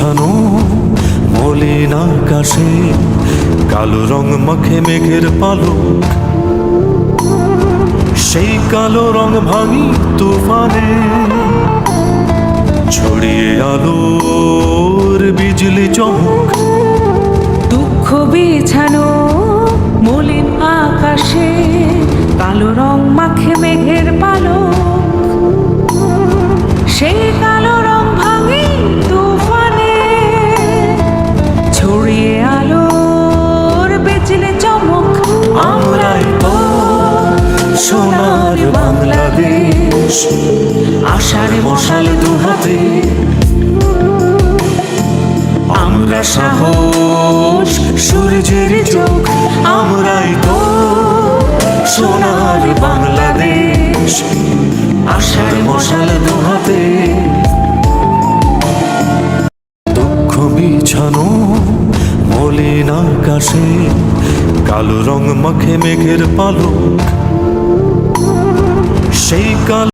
বিছানো মলিন আকাশে কালো রং মাখে মেঘের পালক। সেই কালো রং ভাঙি তুফানে, ছড়িয়ে আলোর বিজলি চমক। দুঃখ বিছানো বাংলাদেশ আষাঢ় মশাল দু হাতে আমরা সাহস সূর্যের চোখ আমরাই তো সোনার বাংলাদেশ। আষাঢ় মশাল দু হাতে দুঃখ বিছানো মলিন আকাশে কালো রং মাখে মেঘের পালক। কাল